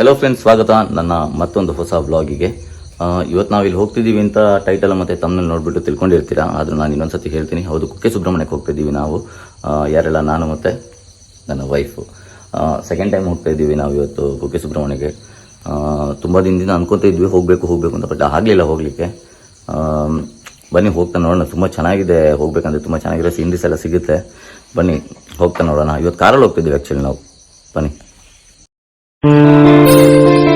Hello friends ಸ್ವಾಗತ. ನನ್ನ ಮತ್ತೊಂದು ಹೊಸ ಬ್ಲಾಗಿಗೆ ಇವತ್ತು ನಾವು ಇಲ್ಲಿ ಹೋಗ್ತಿದ್ದೀವಿ ಅಂತ ಟೈಟಲ್ ಮತ್ತು ತಮ್ಮನ್ನು ನೋಡಿಬಿಟ್ಟು ತಿಳ್ಕೊಂಡಿರ್ತೀರಾ? ಆದರೂ ನಾನು ಇನ್ನೊಂದ್ಸತಿ ಹೇಳ್ತೀನಿ. ಹೌದು, ಕುಕ್ಕೆ ಸುಬ್ರಹ್ಮಣ್ಯಕ್ಕೆ ಹೋಗ್ತಿದ್ದೀವಿ ನಾವು. ಯಾರೆಲ್ಲ ನಾನು ಮತ್ತು ನನ್ನ ವೈಫು ಸೆಕೆಂಡ್ ಟೈಮ್ ಹೋಗ್ತಾ ಇದ್ದೀವಿ ನಾವು ಇವತ್ತು ಕುಕ್ಕೆ ಸುಬ್ರಹ್ಮಣ್ಯಕ್ಕೆ. ತುಂಬ ದಿನದಿಂದ ಅನ್ಕೊತಾ ಇದ್ವಿ, ಹೋಗಬೇಕು ಹೋಗಬೇಕು ಅಂತ ಬಟ್ ಆಗಲಿಲ್ಲ ಹೋಗಲಿಕ್ಕೆ. ಬನ್ನಿ, ಹೋಗ್ತಾ ನೋಡೋಣ. ತುಂಬ ಚೆನ್ನಾಗಿದೆ ಹೋಗ್ಬೇಕಂದ್ರೆ, ತುಂಬ ಚೆನ್ನಾಗಿರೋ ಸೀನ್ರೀಸ್ ಎಲ್ಲ ಸಿಗುತ್ತೆ. ಬನ್ನಿ, ಹೋಗ್ತಾ ನೋಡೋಣ. ಇವತ್ತು ಕಾರಲ್ಲಿ ಹೋಗ್ತಿದ್ದೀವಿ ಆ್ಯಕ್ಚುಲಿ ನಾವು. ಬನ್ನಿ. ಇವಾಗ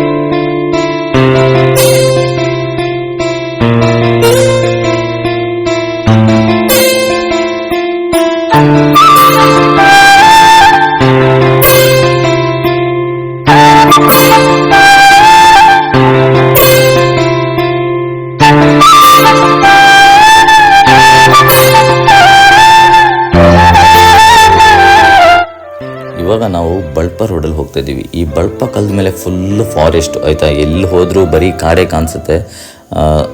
ಬಳ್ಪ ಕಲ್ದ ಮೇಲೆ ಫುಲ್ ಫಾರೆಸ್ಟ್ ಆಯಿತಾ ಎಲ್ಲಿ ಹೋದರೂ ಬರೀ ಕಾಡೇ ಕಾಣಿಸುತ್ತೆ.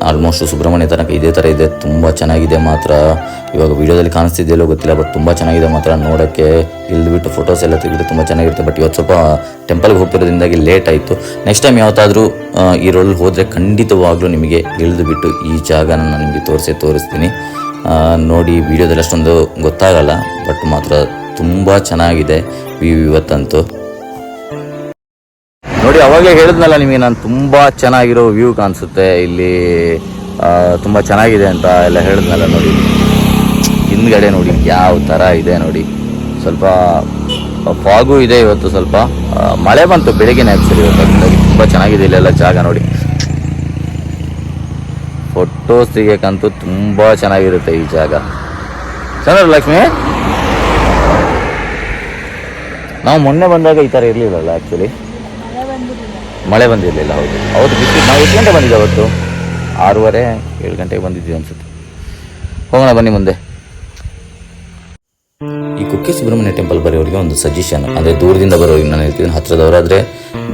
ಆಲ್ಮೋಸ್ಟ್ ಸುಬ್ರಹ್ಮಣ್ಯ ತನಕ ಇದೇ ಥರ ಇದೆ, ತುಂಬ ಚೆನ್ನಾಗಿದೆ ಮಾತ್ರ. ಇವಾಗ ವೀಡಿಯೋದಲ್ಲಿ ಕಾಣಿಸ್ತಿದೆಯಲ್ಲೋ ಗೊತ್ತಿಲ್ಲ ಬಟ್ ತುಂಬ ಚೆನ್ನಾಗಿದೆ ಮಾತ್ರ ನೋಡೋಕ್ಕೆ. ಇಲ್ದ್ಬಿಟ್ಟು ಫೋಟೋಸ್ ಎಲ್ಲ ತೆಗೆದು ತುಂಬ ಚೆನ್ನಾಗಿರುತ್ತೆ ಬಟ್ ಇವತ್ತು ಸ್ವಲ್ಪ ಟೆಂಪಲ್ಗೆ ಹೋಗ್ತಿರೋದ್ರಿಂದಾಗಿ ಲೇಟ್ ಆಯಿತು. ನೆಕ್ಸ್ಟ್ ಟೈಮ್ ಯಾವತ್ತಾದರೂ ಈ ರೋಲ್ ಹೋದರೆ ಖಂಡಿತವಾಗ್ಲೂ ನಿಮಗೆ ಇಳಿದುಬಿಟ್ಟು ಈ ಜಾಗನ ನಾನು ನಿಮಗೆ ತೋರಿಸೇ ತೋರಿಸ್ತೀನಿ. ನೋಡಿ ವಿಡಿಯೋದಲ್ಲಿ ಅಷ್ಟೊಂದು ಗೊತ್ತಾಗಲ್ಲ ಬಟ್ ಮಾತ್ರ ತುಂಬ ಚೆನ್ನಾಗಿದೆ ವ್ಯೂ ಇವತ್ತಂತೂ. ಅವಾಗಲೇ ಹೇಳಿದ್ನಲ್ಲ ನಿಮಗೆ ನಾನು ತುಂಬ ಚೆನ್ನಾಗಿರೋ ವ್ಯೂ ಕಾಣಿಸುತ್ತೆ, ಇಲ್ಲಿ ತುಂಬ ಚೆನ್ನಾಗಿದೆ ಅಂತ ಎಲ್ಲ ಹೇಳಿದ್ನಲ್ಲ ನೋಡಿ. ಹಿಂದ್ಗಡೆ ನೋಡಿ ಯಾವ ಥರ ಇದೆ ನೋಡಿ. ಸ್ವಲ್ಪ ಫಾಗು ಇದೆ ಇವತ್ತು ಸ್ವಲ್ಪ. ಮಳೆ ಬಂತು ಬೆಳಗಿನ ಆ್ಯಕ್ಚುಲಿ ಇವತ್ತು ತುಂಬ ಚೆನ್ನಾಗಿದೆ ಇಲ್ಲೆಲ್ಲ ಜಾಗ ನೋಡಿ. ಫೋಟೋಸ್ ತೆಗಿಯೋಕ್ಕಂತೂ ತುಂಬ ಚೆನ್ನಾಗಿರುತ್ತೆ ಈ ಜಾಗ. ಚೆನ್ನಾಗಿ ಲಕ್ಷ್ಮಿ? ನಾವು ಮೊನ್ನೆ ಬಂದಾಗ ಈ ಥರ ಇರಲಿಲ್ಲಲ್ಲ ಆ್ಯಕ್ಚುಲಿ ಮಳೆ ಬಂದಿರಲಿಲ್ಲ, ಹೌದು. ಹೌದು ಬಿಸಿಲು ನಾವು ಎಷ್ಟು ಗಂಟೆ ಬಂದಿದ್ದೆ ಅವತ್ತು? ಆರೂವರೆ, ಏಳು ಗಂಟೆಗೆ ಬಂದಿದ್ವಿ ಅನ್ಸುತ್ತೆ. ಹೋಗೋಣ, ಬನ್ನಿ ಮುಂದೆ. ಈ ಕುಕ್ಕೆ ಸುಬ್ರಹ್ಮಣ್ಯ ಟೆಂಪಲ್ ಬರೋರಿಗೆ ಒಂದು ಸಜೆಷನ್ ಅಂದರೆ ದೂರದಿಂದ ಬರೋರಿಗೆ, ನಾನು ಹೇಳ್ತೀನಿ ಹತ್ತಿರದವರಾದರೆ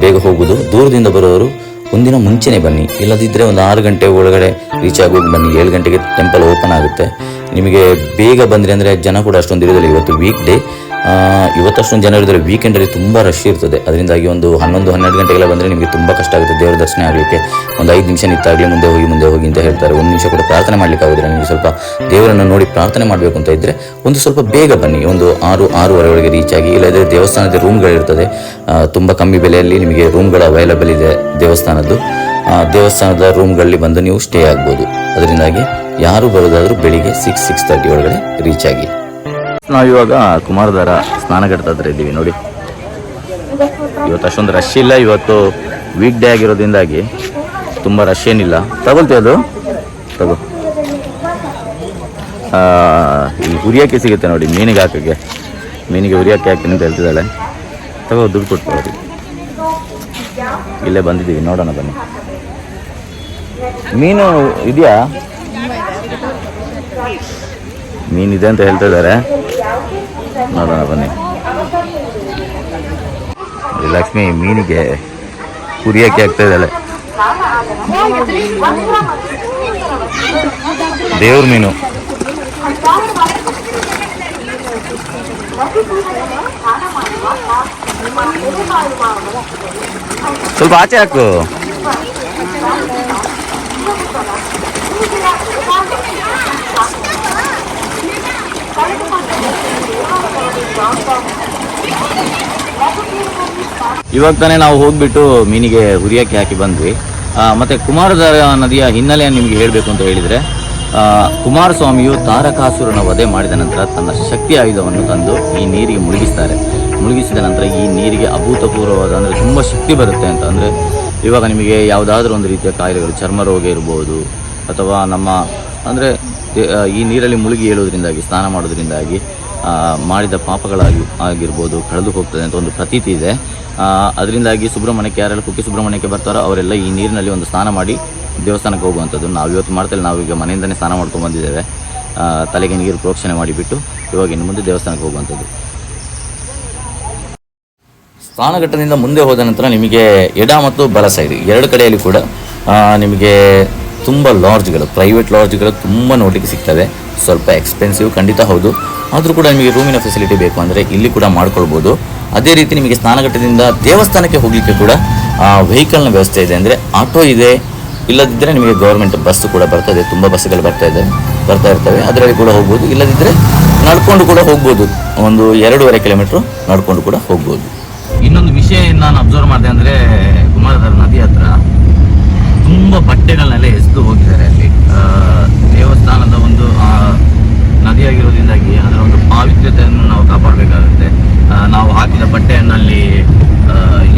ಬೇಗ ಹೋಗೋದು. ದೂರದಿಂದ ಬರೋರು, ಒಂದಿನ ಮುಂಚೆನೇ ಬನ್ನಿ. ಇಲ್ಲದಿದ್ದರೆ ಒಂದು ಆರು ಗಂಟೆ ಒಳಗಡೆ ರೀಚ್ ಆಗೋಗಿ ಬನ್ನಿ. ಏಳು ಗಂಟೆಗೆ ಟೆಂಪಲ್ ಓಪನ್ ಆಗುತ್ತೆ. ನಿಮಗೆ ಬೇಗ ಬಂದರೆ ಅಂದರೆ ಜನ ಕೂಡ ಅಷ್ಟೊಂದು ಇರೋದಿಲ್ಲ. ಇವತ್ತು ವೀಕ್ ಡೇ ಇವತ್ತು ಅಷ್ಟೊಂದು ಜನ ವೀಕೆಂಡ್ ವೀಕೆಂಡಲ್ಲಿ ತುಂಬ ರಶ್ ಇರ್ತದೆ. ಅದರಿಂದಾಗಿ ಒಂದು ಹನ್ನೊಂದು, ಹನ್ನೆರಡು ಗಂಟೆಗೆಲ್ಲ ಬಂದರೆ ನಿಮಗೆ ತುಂಬ ಕಷ್ಟ ಆಗುತ್ತೆ ದೇವರ ದರ್ಶನ ಆಗಲಿಕ್ಕೆ. ಒಂದು ಐದು ನಿಮಿಷ ನಿಂತಾಗಲಿ ಮುಂದೆ ಹೋಗಿ ಮುಂದೆ ಹೋಗಿ ಅಂತ ಹೇಳ್ತಾರೆ. ಒಂದು ನಿಮಿಷ ಕೂಡ ಪ್ರಾರ್ಥನೆ ಮಾಡ್ಲಿಕ್ಕೆ ಆಗೋದಿಲ್ಲ. ನಿಮಗೆ ಸ್ವಲ್ಪ ದೇವರನ್ನು ನೋಡಿ ಪ್ರಾರ್ಥನೆ ಮಾಡಬೇಕು ಅಂತ ಇದ್ದರೆ ಒಂದು ಸ್ವಲ್ಪ ಬೇಗ ಬನ್ನಿ. ಒಂದು ಆರು, ಆರೂವರೆ ಒಳಗೆ ರೀಚ್ ಆಗಿ, ಇಲ್ಲದ್ರೆ ದೇವಸ್ಥಾನದ ರೂಮ್ಗಳಿರ್ತದೆ ತುಂಬ ಕಮ್ಮಿ ಬೆಲೆಯಲ್ಲಿ ನಿಮಗೆ ರೂಮ್ಗಳು ಅವೈಲಬಲ್ ಇದೆ ದೇವಸ್ಥಾನದ್ದು. ದೇವಸ್ಥಾನದ ದೇವಸ್ಥಾನದ ರೂಮ್ಗಳಲ್ಲಿ ಬಂದು ನೀವು ಸ್ಟೇ ಆಗ್ಬೋದು. ಅದರಿಂದಾಗಿ ಯಾರು ಬರೋದಾದರೂ ಬೆಳಿಗ್ಗೆ ಸಿಕ್ಸ್ ಸಿಕ್ಸ್ ತರ್ಟಿ ಒಳಗಡೆ ರೀಚ್ ಆಗಿ. ನಾವಿವಾಗ ಕುಮಾರಧಾರ ಸ್ನಾನಘಟ್ಟದ ಹತ್ರ ಇದ್ದೀವಿ, ನೋಡಿ. ಇವತ್ತು ಅಷ್ಟೊಂದು ರಶ್ ಇಲ್ಲ. ಇವತ್ತು ವೀಕ್ ಡೇ ಆಗಿರೋದ್ರಿಂದಾಗಿ ತುಂಬ ರಶ್ ಏನಿಲ್ಲ. ತಗೊಳ್ತೀವಿ ಅದು. ತಗೋ. ಇಲ್ಲಿ ಹುರಿಯೋಕ್ಕೆ ಸಿಗುತ್ತೆ ನೋಡಿ, ಮೀನಿಗೆ ಹಾಕೋಕ್ಕೆ. ಮೀನಿಗೆ ಹುರಿಯೋಕ್ಕೆ ಹಾಕ್ತೀನಿ ಅಂತ ಹೇಳ್ತಿದ್ದಾಳೆ. ತಗೋ, ದುಡ್ಡು ಅವ್ರಿಗೆ ಇಲ್ಲೇ ಬಂದಿದ್ದೀವಿ, ನೋಡೋಣ ಬನ್ನಿ. ಮೀನು ಇದೆಯಾ? ಮೀನಿದೆ ಅಂತ ಹೇಳ್ತಾ ಇದ್ದಾರೆ. ನೋಡೋಣ ಬನ್ನಿ ಲಕ್ಷ್ಮಿ ಮೀನಿಗೆ ಕುರಿಯಕ್ಕೆ ಆಗ್ತಾ ಇದ್ದಾಳೆ. ದೇವ್ರ ಮೀನು. ಸ್ವಲ್ಪ ಆಚೆ ಹಾಕು. ಇವಾಗ ತಾನೇ ನಾವು ಹೋಗ್ಬಿಟ್ಟು ಮೀನಿಗೆ ಹುರಿಯಕ್ಕೆ ಹಾಕಿ ಬಂದ್ವಿ. ಮತ್ತೆ ಕುಮಾರಧಾರ ನದಿಯ ಹಿನ್ನೆಲೆಯನ್ನು ನಿಮಗೆ ಹೇಳಬೇಕು ಅಂತ ಹೇಳಿದರೆ ಕುಮಾರಸ್ವಾಮಿಯು ತಾರಕಾಸುರನ ವಧೆ ಮಾಡಿದ ನಂತರ ತನ್ನ ಶಕ್ತಿ ಆಯುಧವನ್ನು ತಂದು ಈ ನೀರಿಗೆ ಮುಳುಗಿಸ್ತಾರೆ. ಮುಳುಗಿಸಿದ ನಂತರ ಈ ನೀರಿಗೆ ಅಭೂತಪೂರ್ವವಾದ ಅಂದರೆ ತುಂಬ ಶಕ್ತಿ ಬರುತ್ತೆ ಅಂತ. ಅಂದರೆ ಇವಾಗ ನಿಮಗೆ ಯಾವುದಾದ್ರೂ ಒಂದು ರೀತಿಯ ಕಾಯಿಲೆಗಳು, ಚರ್ಮ ರೋಗ ಇರ್ಬೋದು, ಅಥವಾ ನಮ್ಮ, ಅಂದರೆ ಈ ನೀರಲ್ಲಿ ಮುಳುಗಿ ಹೇಳೋದ್ರಿಂದಾಗಿ ಸ್ನಾನ ಮಾಡೋದ್ರಿಂದಾಗಿ ಮಾಡಿದ ಪಾಪಗಳಾಗಿ ಆಗಿರ್ಬೋದು, ಕಳೆದು ಹೋಗ್ತದೆ ಅಂತ ಒಂದು ಪ್ರತೀತಿ ಇದೆ. ಅದರಿಂದಾಗಿ ಸುಬ್ರಹ್ಮಣ್ಯಕ್ಕೆ ಯಾರೆಲ್ಲ ಕುಕ್ಕೆ ಸುಬ್ರಹ್ಮಣ್ಯಕ್ಕೆ ಬರ್ತಾರೋ ಅವರೆಲ್ಲ ಈ ನೀರಿನಲ್ಲಿ ಒಂದು ಸ್ನಾನ ಮಾಡಿ ದೇವಸ್ಥಾನಕ್ಕೆ ಹೋಗುವಂಥದ್ದು. ನಾವು ಇವತ್ತು ಮಾಡ್ತೇವೆ ನಾವೀಗ ಮನೆಯಿಂದನೇ ಸ್ನಾನ ಮಾಡ್ಕೊಂಡು ಬಂದಿದ್ದೇವೆ. ತಲೆಗೆ ನೀರು ಪ್ರೋಕ್ಷಣೆ ಮಾಡಿಬಿಟ್ಟು ಇವಾಗ ಇನ್ನು ಮುಂದೆ ದೇವಸ್ಥಾನಕ್ಕೆ ಹೋಗುವಂಥದ್ದು. ಸ್ನಾನಘಟ್ಟದಿಂದ ಮುಂದೆ ಹೋದ ನಂತರ ನಿಮಗೆ ಎಡ ಮತ್ತು ಬಲ ಸೈಡ್ ಎರಡು ಕಡೆಯಲ್ಲಿ ಕೂಡ ನಿಮಗೆ ತುಂಬ ಲಾಡ್ಜ್ಗಳು ಪ್ರೈವೇಟ್ ಲಾಡ್ಜ್ಗಳು ತುಂಬ ನೋಡಲಿಕ್ಕೆ ಸಿಗ್ತವೆ. ಸ್ವಲ್ಪ ಎಕ್ಸ್ಪೆನ್ಸಿವ್ ಖಂಡಿತ ಹೌದು. ಆದರೂ ಕೂಡ ನಿಮಗೆ ರೂಮಿನ ಫೆಸಿಲಿಟಿ ಬೇಕು ಅಂದರೆ ಇಲ್ಲಿ ಕೂಡ ಮಾಡ್ಕೊಳ್ಬೋದು. ಅದೇ ರೀತಿ ನಿಮಗೆ ಸ್ನಾನಘಟ್ಟದಿಂದ ದೇವಸ್ಥಾನಕ್ಕೆ ಹೋಗಲಿಕ್ಕೆ ಕೂಡ ವೆಹಿಕಲ್ನ ವ್ಯವಸ್ಥೆ ಇದೆ ಅಂದರೆ ಆಟೋ ಇದೆ. ಇಲ್ಲದಿದ್ದರೆ ನಿಮಗೆ ಗೌರ್ಮೆಂಟ್ ಬಸ್ ಕೂಡ ಬರ್ತದೆ, ತುಂಬ ಬಸ್ಸುಗಳು ಬರ್ತಾ ಇದೆ, ಬರ್ತಾ ಇರ್ತವೆ. ಅದರಲ್ಲಿ ಕೂಡ ಹೋಗ್ಬೋದು. ಇಲ್ಲದಿದ್ದರೆ ನಡ್ಕೊಂಡು ಕೂಡ ಹೋಗ್ಬೋದು. ಒಂದು ಎರಡೂವರೆ ಕಿಲೋಮೀಟ್ರ್ ನಡ್ಕೊಂಡು ಕೂಡ ಹೋಗ್ಬೋದು. ಇನ್ನೊಂದು ವಿಷಯ ನಾನು ಅಬ್ಸರ್ವ್ ಮಾಡಿದೆ ಅಂದರೆ ಕುಮಾರಧಾರ ನದಿ ಹತ್ರ ತುಂಬ ಬಟ್ಟೆಗಳನ್ನೆಲ್ಲ ಎಸೆದು ಹೋಗಿದ್ದಾರೆ ಅಲ್ಲಿ. ದೇವಸ್ಥಾನದ ಒಂದು ನದಿಯಾಗಿರೋದ್ರಿಂದಾಗಿ ಅದರ ಒಂದು ಪಾವಿತ್ರ್ಯತೆಯನ್ನು ನಾವು ಕಾಪಾಡಬೇಕಾಗುತ್ತೆ. ನಾವು ಹಾಕಿದ ಬಟ್ಟೆಯನ್ನಲ್ಲಿ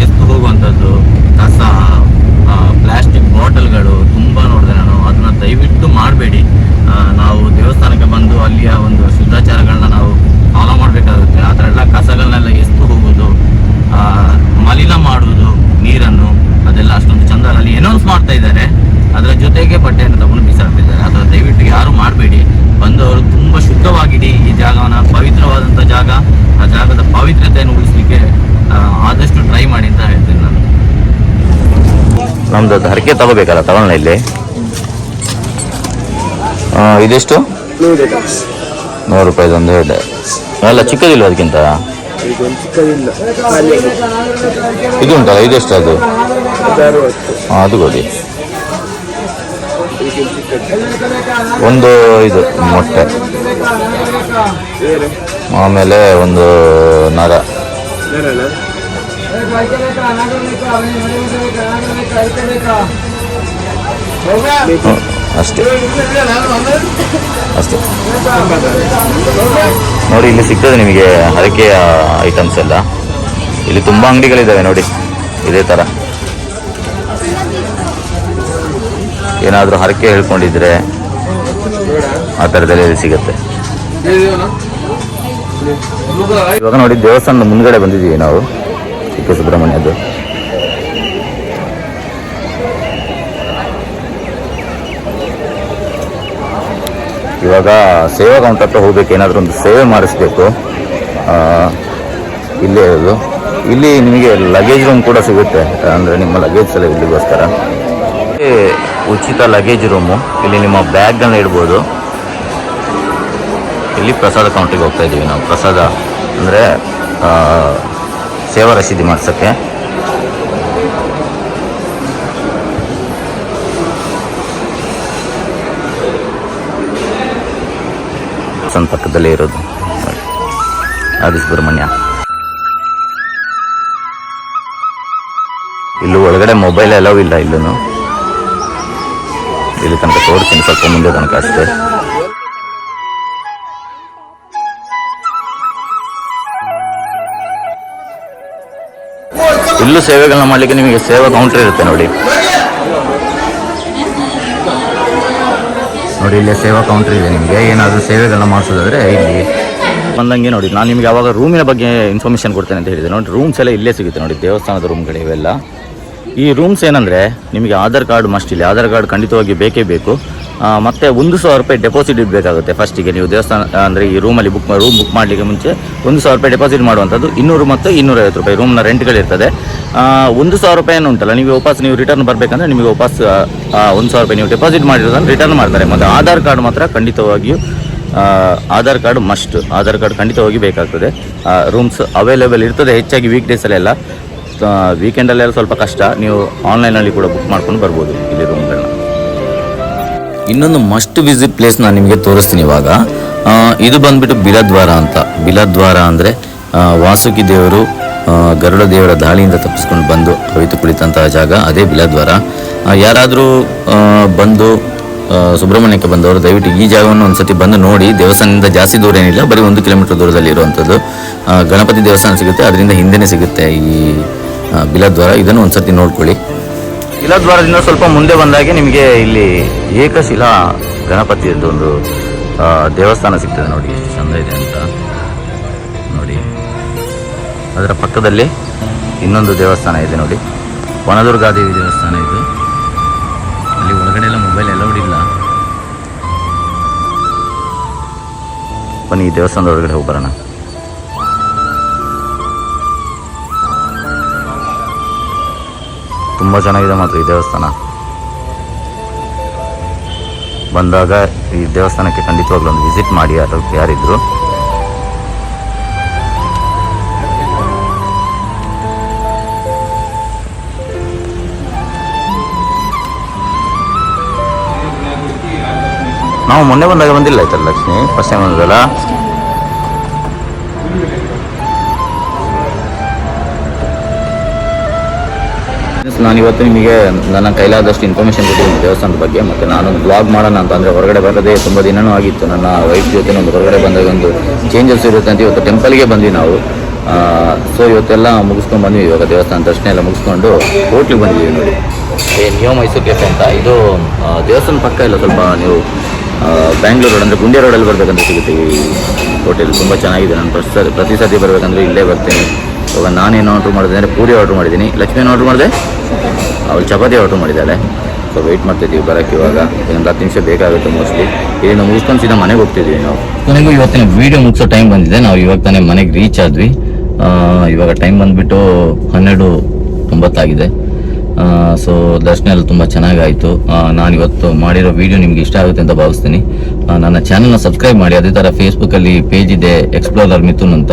ಎತ್ತು ಹೋಗುವಂಥದ್ದು ಕಸ ಪ್ಲಾಸ್ಟಿಕ್ ಬಾಟಲ್ಗಳು ತುಂಬ ನೋಡಿದೆ ನಾನು ಅದನ್ನ ದಯವಿಟ್ಟು ಮಾಡಬೇಡಿ ನಾವು ದೇವಸ್ಥಾನಕ್ಕೆ ಬಂದು ಅಲ್ಲಿಯ ಒಂದು ಶಿಷ್ಟಾಚಾರಗಳನ್ನ ನಾವು ಫಾಲೋ ಮಾಡಬೇಕಾಗುತ್ತೆ ಆ ಥರ ಎಲ್ಲ ಕಸಗಳನ್ನೆಲ್ಲ ಎಸೆದು ಹೋಗೋದು ಆ, ಮಲಿನ ಮಾಡುವುದು ನೀರನ್ನು ಅದೆಲ್ಲ ಅಷ್ಟೊಂದು ಚಂದ ಅಲ್ಲ. ಅಲ್ಲಿ ಅನೌನ್ಸ್ ಮಾಡ್ತಾ ಇದ್ದಾರೆ ಅದರ ಜೊತೆಗೆ ಬಟ್ಟೆಯನ್ನು ತಗೊಂಡು ಬಿಸಾಡ್ತಿದ್ದಾರೆ ಅದರ ದಯವಿಟ್ಟು ಯಾರು ಮಾಡಬೇಡಿ ಬಂದವರು ತುಂಬಾ ಶುದ್ಧವಾಗಿಡಿ ಈ ಜಾಗವನ್ನ ಪವಿತ್ರವಾದಂಥ ಜಾಗ ಆ ಜಾಗದ ಪವಿತ್ರತೆಯನ್ನು ಉಳಿಸ್ಲಿಕ್ಕೆ ಆ, ಆದಷ್ಟು ಟ್ರೈ ಮಾಡಿ ಅಂತ ಹೇಳ್ತೇನೆ ನಾನು ನಮ್ದು ಹರಕೆ ತಗೋಬೇಕಲ್ಲ ತಗೊಳ್ಳೋಣ ಇಲ್ಲಿ. ಇದೆಷ್ಟು? ನೂರು ರೂಪಾಯಿದೊಂದು ಇದೆ. ಅಲ್ಲ ಚಿಕ್ಕದಿಲ್ಲ ಅದಕ್ಕಿಂತ? ಇದು ಉಂಟಲ್ಲ ಇದೆಷ್ಟು ಅದು? ಹಾಂ ಅದು ಕೊಡಿ. ಒಂದು ಇದು, ಮೊಟ್ಟೆ. ಆಮೇಲೆ ಒಂದು ನರ. ಅಷ್ಟೇ. ಅಷ್ಟೇ. ನೋಡಿ ಇಲ್ಲಿ ಸಿಗ್ತದೆ ನಿಮಗೆ ಹರಕೆಯ ಐಟಮ್ಸ್ ಎಲ್ಲ. ಇಲ್ಲಿ ತುಂಬ ಅಂಗಡಿಗಳಿದ್ದಾವೆ ನೋಡಿ. ಇದೇ ಥರ ಏನಾದರೂ ಹರಕೆ ಹೇಳ್ಕೊಂಡಿದ್ರೆ ಆ ಥರದಲ್ಲಿ ಇಲ್ಲಿ ಸಿಗುತ್ತೆ. ಇವಾಗ ನೋಡಿ ದೇವಸ್ಥಾನದ ಮುಂದ್ಗಡೆ ಬಂದಿದ್ದೀವಿ ನಾವು. ಚಿಕ್ಕ ಸುಬ್ರಹ್ಮಣ್ಯದ್ದು ಇವಾಗ ಸೇವಾ ಕೌಂಟರ್ ಹತ್ರ ಹೋಗ್ಬೇಕು ಏನಾದರೂ ಒಂದು ಸೇವೆ ಮಾಡಿಸ್ಬೇಕು. ಇಲ್ಲೇ ಇರೋದು. ಇಲ್ಲಿ ನಿಮಗೆ ಲಗೇಜ್ ರೂಮ್ ಕೂಡ ಸಿಗುತ್ತೆ. ಅಂದರೆ ನಿಮ್ಮ ಲಗೇಜ್ ಎಲ್ಲ ಇಲ್ಲಿಗೋಸ್ಕರ. ಇಲ್ಲಿ ಉಚಿತ ಲಗೇಜ್ ರೂಮು ಇಲ್ಲಿ ನಿಮ್ಮ ಬ್ಯಾಗ್ನ ಇಡ್ಬೋದು. ಇಲ್ಲಿ ಪ್ರಸಾದ ಕೌಂಟ್ರಿಗೆ ಹೋಗ್ತಾ ಇದ್ದೀವಿ ನಾವು. ಪ್ರಸಾದ ಅಂದರೆ ಸೇವಾ ರಸೀದಿ ಮಾಡಿಸೋಕ್ಕೆ. ಪಕ್ಕದಲ್ಲೇ ಇರೋದು. ಆದಿ ಸುಬ್ರಹ್ಮಣ್ಯ. ಇಲ್ಲೂ ಒಳಗಡೆ ಮೊಬೈಲ್ ಎಲ್ಲವೂ ಇಲ್ಲ ಇಲ್ಲೂ ಇಲ್ಲಿ ತನಕ ತೋರಿಸ್ತೀನಿ, ಸ್ವಲ್ಪ ಮುಂದೆ ತನಕ ಅಷ್ಟೇ. ಇಲ್ಲೂ ಸೇವೆಗಳನ್ನ ಮಾಡಲಿಕ್ಕೆ ನಿಮಗೆ ಸೇವಾ ಕೌಂಟರ್ ಇರುತ್ತೆ ನೋಡಿ. ನೋಡಿ, ಇಲ್ಲೇ ಸೇವಾ ಕೌಂಟರ್ ಇದೆ ನಿಮಗೆ. ಏನಾದರೂ ಸೇವೆಗಳನ್ನ ಮಾಡಿಸೋದಾದ್ರೆ ಇಲ್ಲಿ. ಬಂದಂಗೆ ನೋಡಿ, ನಾನು ನಿಮಗೆ ಅವಾಗ ರೂಮಿನ ಬಗ್ಗೆ ಇನ್ಫಾರ್ಮೇಷನ್ ಕೊಡ್ತೇನೆ ಅಂತ ಹೇಳಿದೆ. ನೋಡಿ ರೂಮ್ಸ್ ಎಲ್ಲ ಇಲ್ಲೇ ಸಿಗುತ್ತೆ ನೋಡಿ, ದೇವಸ್ಥಾನದ ರೂಮ್ಗಳು ಇವೆಲ್ಲ. ಈ ರೂಮ್ಸ್ ಏನಂದರೆ, ನಿಮಗೆ ಆಧಾರ್ ಕಾರ್ಡ್ ಮಸ್ಟ್ ಇಲ್ಲಿ. ಆಧಾರ್ ಕಾರ್ಡ್ ಖಂಡಿತವಾಗಿ ಬೇಕೇ ಬೇಕು. ಮತ್ತೆ ಒಂದು ಸಾವಿರ ರೂಪಾಯಿ ಡೆಪಾಸಿಟ್ ಇಡಬೇಕಾಗುತ್ತೆ ಫಸ್ಟಿಗೆ ನೀವು ದೇವಸ್ಥಾನ, ಅಂದರೆ ಈ ರೂಮಲ್ಲಿ ಬುಕ್ ರೂಮ್ ಬುಕ್ ಮಾಡಲಿಕ್ಕೆ ಮುಂಚೆ ಒಂದು ಸಾವಿರ ರೂಪಾಯಿ ಡೆಪಾಸಿಟ್ ಮಾಡುವಂಥದ್ದು. ಇನ್ನೂರು ಮತ್ತು ಇನ್ನೂರೈವತ್ತು ರೂಪಾಯಿ ರೂಮ್ನ ರೆಂಟ್ಗಳಿರ್ತದೆ ಒಂದು ಸಾವಿರ ರೂಪಾಯಿ ಏನು ಉಂಟಲ್ಲ ನೀವು ವಾಪಸ್ ನೀವು ರಿಟರ್ನ್ ಬರಬೇಕಂದ್ರೆ ನಿಮಗೆ ವಾಪಸ್ ಒಂದು ಸಾವಿರ ರೂಪಾಯಿ ನೀವು ಡೆಪಾಸಿಟ್ ಮಾಡಿರೋದನ್ನು ರಿಟರ್ನ್ ಮಾಡ್ತಾರೆ. ಮತ್ತು ಆಧಾರ್ ಕಾರ್ಡ್ ಮಾತ್ರ ಖಂಡಿತವಾಗಿಯೂ Aadhaar card must Aadhaar card ಖಂಡಿತವಾಗಿ ಬೇಕಾಗ್ತದೆ. ರೂಮ್ಸ್ ಅವೈಲೇಬಲ್ ಇರ್ತದೆ ಹೆಚ್ಚಾಗಿ ವೀಕ್ ಡೇಸಲ್ಲೆಲ್ಲ ವೀಕೆಂಡಲ್ಲೆಲ್ಲ ಸ್ವಲ್ಪ ಕಷ್ಟ. ನೀವು ಆನ್ಲೈನಲ್ಲಿ ಕೂಡ ಬುಕ್ ಮಾಡ್ಕೊಂಡು ಬರ್ಬೋದು ಇಲ್ಲಿ ರೂಮ್ಗಳನ್ನ ಇನ್ನೊಂದು ಮಸ್ಟ್ ವಿಸಿಟ್ ಪ್ಲೇಸ್ ನಾನು ನಿಮಗೆ ತೋರಿಸ್ತೀನಿ ಇವಾಗ. ಇದು ಬಂದ್ಬಿಟ್ಟು ಬಿಲದ್ವಾರ ಅಂತ. ಬಿಲದ್ವಾರ ಅಂದರೆ ವಾಸುಕಿ ದೇವರು ಗರುಡ ದೇವರ ದಾಳಿಯಿಂದ ತಪ್ಪಿಸ್ಕೊಂಡು ಬಂದು ಅವಿತು ಕುಳಿತಂತಹ ಜಾಗ, ಅದೇ ಬಿಲದ್ವಾರ. ಯಾರಾದರೂ ಬಂದು ಸುಬ್ರಹ್ಮಣ್ಯಕ್ಕೆ ಬಂದವರು, ದಯವಿಟ್ಟು ಈ ಜಾಗವನ್ನು ಒಂದ್ಸತಿ ಬಂದು ನೋಡಿ. ದೇವಸ್ಥಾನದಿಂದ ಜಾಸ್ತಿ ದೂರ ಏನಿಲ್ಲ, ಬರೀ ಒಂದು ಕಿಲೋಮೀಟರ್ ದೂರದಲ್ಲಿ ಇರುವಂಥದ್ದು ಗಣಪತಿ ದೇವಸ್ಥಾನ ಸಿಗುತ್ತೆ, ಅದರಿಂದ ಹಿಂದೆನೇ ಸಿಗುತ್ತೆ ಈ ಬಿಲದ್ವಾರ. ಇದನ್ನು ಒಂದ್ಸತಿ ನೋಡ್ಕೊಳ್ಳಿ. ಶಿಲಾದ್ವಾರದಿಂದ ಸ್ವಲ್ಪ ಮುಂದೆ ಬಂದಾಗೆ ನಿಮಗೆ ಇಲ್ಲಿ ಏಕಶಿಲಾ ಗಣಪತಿಯದ್ದು ಒಂದು ದೇವಸ್ಥಾನ ಸಿಗ್ತದೆ ನೋಡಿ, ಎಷ್ಟು ಚಂದ ಇದೆ ಅಂತ. ನೋಡಿ. ಅದರ ಪಕ್ಕದಲ್ಲಿ ಇನ್ನೊಂದು ದೇವಸ್ಥಾನ ಇದೆ ನೋಡಿ. ವನದುರ್ಗಾದೇವಿ ದೇವಸ್ಥಾನ ಇದು. ಅಲ್ಲಿ ಒಳಗಡೆ ಎಲ್ಲ ಮೊಬೈಲ್ ಅಲೌಡ್ ಇಲ್ಲ ಬನ್ನಿ, ಈ ದೇವಸ್ಥಾನದ ಒಳಗಡೆ ಹೋಗಿ ಬರೋಣ. ತುಂಬ ಚೆನ್ನಾಗಿದೆ ಮಾತ್ರ ಈ ದೇವಸ್ಥಾನ. ಬಂದಾಗ ಈ ದೇವಸ್ಥಾನಕ್ಕೆ ಖಂಡಿತವಾಗ್ಲೂ ಒಂದು ವಿಸಿಟ್ ಮಾಡಿ ಅದಕ್ಕೆ ಯಾರಿದ್ರು. ನಾವು ಮೊನ್ನೆ ಬಂದಾಗ ಬಂದಿಲ್ಲ ಆಯ್ತಲ್ಲ ಲಕ್ಷ್ಮಿ? ಫಸ್ಟ್ ಟೈಮ್ ಬಂದಲ್ಲ ನಾನು ಇವತ್ತು ನಿಮಗೆ ನನ್ನ ಕೈಲಾದಷ್ಟು ಇನ್ಫಾರ್ಮೇಷನ್ ಕೊಟ್ಟಿದ್ದೀನಿ ದೇವಸ್ಥಾನದ ಬಗ್ಗೆ. ಮತ್ತು ನಾನು ಬ್ಲಾಗ್ ಮಾಡೋಣ ಅಂತ ಅಂದರೆ ಹೊರಗಡೆ ಬರೋದೇ ತುಂಬ ದಿನವೂ ಆಗಿತ್ತು. ನನ್ನ ವೈಫ್ ಜೊತೆ ಒಂದು ಹೊರಗಡೆ ಬಂದಾಗ ಒಂದು ಚೇಂಜಸ್ ಇರುತ್ತೆ ಅಂತ ಇವತ್ತು ಟೆಂಪಲ್ಗೆ ಬಂದ್ವಿ ನಾವು. ಸೊ ಇವತ್ತೆಲ್ಲ ಮುಗಿಸ್ಕೊಂಡು ಬಂದ್ವಿ ಇವಾಗ ದೇವಸ್ಥಾನ ದರ್ಶನ ಎಲ್ಲ ಮುಗಿಸ್ಕೊಂಡು ಹೋಟ್ಲಿಗೆ ಬಂದಿದ್ದೀವಿ ನೋಡಿ. ಏ ನಿಯೋ ಮೈಸೂರು ಕೆಫೆ ಅಂತ. ಇದು ದೇವಸ್ಥಾನ ಪಕ್ಕ ಇಲ್ಲ, ಸ್ವಲ್ಪ ನೀವು ಬ್ಯಾಂಗ್ಳೂರ್ ರೋಡ್ ಅಂದರೆ ಗುಂಡಿಯ ರೋಡಲ್ಲಿ ಬರಬೇಕಂತ ಸಿಗುತ್ತೆ ಈ ಹೋಟೆಲ್ ತುಂಬ ಚೆನ್ನಾಗಿದೆ. ನಾನು ಪ್ರತಿ ಸತಿ ಪ್ರತಿ ಸತಿ ಬರಬೇಕಂದ್ರೆ ಇಲ್ಲೇ ಬರ್ತೀನಿ. ಇವಾಗ ನಾನೇನು ಆರ್ಡ್ರ್ ಮಾಡಿದೆ ಅಂದರೆ ಪೂರಿ ಆರ್ಡ್ರ್ ಮಾಡಿದ್ದೀನಿ. ಲಕ್ಷ್ಮೀನ ಆರ್ಡ್ರ್ ಮಾಡಿದೆ? ಅವಳು ಚಪಾತಿ ಆರ್ಡ್ರ್ ಮಾಡಿದ್ದಾಳೆ. ಸೊ ವೆಯ್ಟ್ ಮಾಡ್ತಿದ್ದೀವಿ, ಬರೋಕ್ಕೆ ಇವಾಗ. ಇನ್ನೊಂದು ಹತ್ತು ನಿಮಿಷ ಬೇಕಾಗುತ್ತೆ ಮೋಸ್ಟ್ಲಿ ಏನು ಮುಗಿಸ್ಕೊಂಡು ಸೀದಾ ಮನೆಗೆ ಹೋಗ್ತಿದ್ದೀವಿ ನಾವು. ಕೊನೆಗೂ ಇವತ್ತಿನ ವೀಡಿಯೋ ಮುಗಿಸೋ ಟೈಮ್ ಬಂದಿದೆ. ನಾವು ಇವಾಗ ತಾನೇ ಮನೆಗೆ ರೀಚ್ ಆದ್ವಿ. ಇವಾಗ ಟೈಮ್ ಬಂದ್ಬಿಟ್ಟು ಹನ್ನೆರಡು ಒಂಬತ್ತಾಗಿದೆ ಸೊ ದರ್ಶನ ಎಲ್ಲ ತುಂಬ ಚೆನ್ನಾಗಾಯಿತು. ನಾನು ಇವತ್ತು ಮಾಡಿರೋ ವಿಡಿಯೋ ನಿಮ್ಗೆ ಇಷ್ಟ ಆಗುತ್ತೆ ಅಂತ ಭಾವಿಸ್ತೀನಿ. ನನ್ನ ಚಾನಲ್ನ ಸಬ್ಸ್ಕ್ರೈಬ್ ಮಾಡಿ, ಅದೇ ಥರ ಫೇಸ್ಬುಕ್ಕಲ್ಲಿ ಪೇಜ್ ಇದೆ ಎಕ್ಸ್ಪ್ಲೋರರ್ ಮಿಥುನ್ ಅಂತ.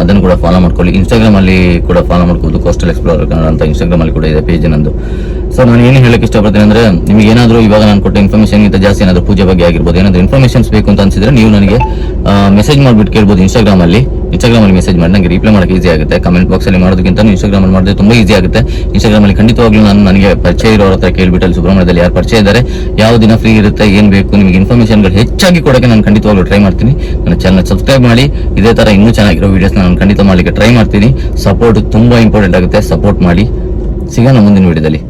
ಅದನ್ನು ಕೂಡ ಫಾಲೋ ಮಾಡ್ಕೊಳ್ಳಿ. ಇನ್ಸ್ಟಾಗ್ರಾಮಲ್ಲಿ ಕೂಡ ಫಾಲೋ ಮಾಡ್ಕೋದು ಕೋಸ್ಟಲ್ ಎಕ್ಸ್ಪ್ಲೋರರ್ ಕನ್ನಡ ಅಂತ. ಇನ್ಸ್ಟಾಗ್ರಾಮಲ್ಲಿ ಕೂಡ ಇದೆ ಪೇಜ್ ನಂದು. ಸೊ ನಾನು ಏನು ಹೇಳಕ್ಕೆ ಇಷ್ಟಪಡ್ತೀನಿ ಅಂದ್ರೆ, ನಿಮಗೆ ಏನಾದರೂ ಇವಾಗ ನಾನು ಕೊಟ್ಟ ಇನ್ಫಾರ್ಮೇಷನ್ ಗಿಂತ ಜಾಸ್ತಿ ಏನಾದರೂ ಪೂಜೆ ಬಗ್ಗೆ ಆಗಿರ್ಬೋದು, ಏನಾದರೂ ಇನ್ಫಾರ್ಮೇಷನ್ಸ್ ಬೇಕು ಅಂತ ಅನ್ಸಿದ್ರೆ ನೀವು ನನಗೆ ಮೆಸೇಜ್ ಮಾಡಿಬಿಟ್ಟು ಕೇಳ್ಬೋದು Instagram ಅಲ್ಲಿ. ಮೆಸೇಜ್ ಮಾಡಿ ನನಗೆ ರಿಪ್ಲೈ ಮಾಡೋಕ್ಕೆ ಈಸಿ ಆಗುತ್ತೆ. ಕಮೆಂಟ್ ಬಾಕ್ಸಲ್ಲಿ ಮಾಡೋದಕ್ಕಿಂತ ಇನ್ಸ್ಟಾಗ್ರಾಮಲ್ಲಿ ಮಾಡಿದ್ರೆ ತುಂಬಾ ಈಸಿ ಆಗುತ್ತೆ. ಇನ್ಸ್ಟಾಗ್ರಾಮಲ್ಲಿ ಖಂಡಿತವಾಗ್ಲೂ ನಾನು ನನಗೆ ಪರಿಚಯ ಇರೋರ ಹತ್ರ ಕೇಳ್ಬಿಟ್ಟು ಅಲ್ಲಿ ಸುಬ್ರಹ್ಮಣ್ಯದಲ್ಲಿ ಯಾರು ಪರಿಚಯ ಇದ್ದಾರೆ, ಯಾವ ದಿನ ಫ್ರೀ ಇರುತ್ತೆ, ಏನು ಬೇಕು, ನಿಮಗೆ ಇನ್ಫಾರ್ಮೇಷನ್ಗಳು ಹೆಚ್ಚಾಗಿ ಕೊಡೋಕೆ ನಾನು ಖಂಡಿತವಾಗ್ಲೂ ಟ್ರೈ ಮಾಡ್ತೀನಿ. ನನ್ನ ಚಾನಲ್ ಸಬ್ಸ್ಕ್ರೈಬ್ ಮಾಡಿ, ಇದೇ ತರ ಇನ್ನೂ ಚೆನ್ನಾಗಿರೋ ವಿಡಿಯೋಸ್ ನಾನು ಖಂಡಿತ ಮಾಡಲಿಕ್ಕೆ ಟ್ರೈ ಮಾಡ್ತೀನಿ. ಸಪೋರ್ಟ್ ತುಂಬಾ ಇಂಪಾರ್ಟೆಂಟ್ ಆಗುತ್ತೆ ಸಪೋರ್ಟ್ ಮಾಡಿ. ಸಿಗೋಣ ಮುಂದಿನ ವಿಡಿಯೋದಲ್ಲಿ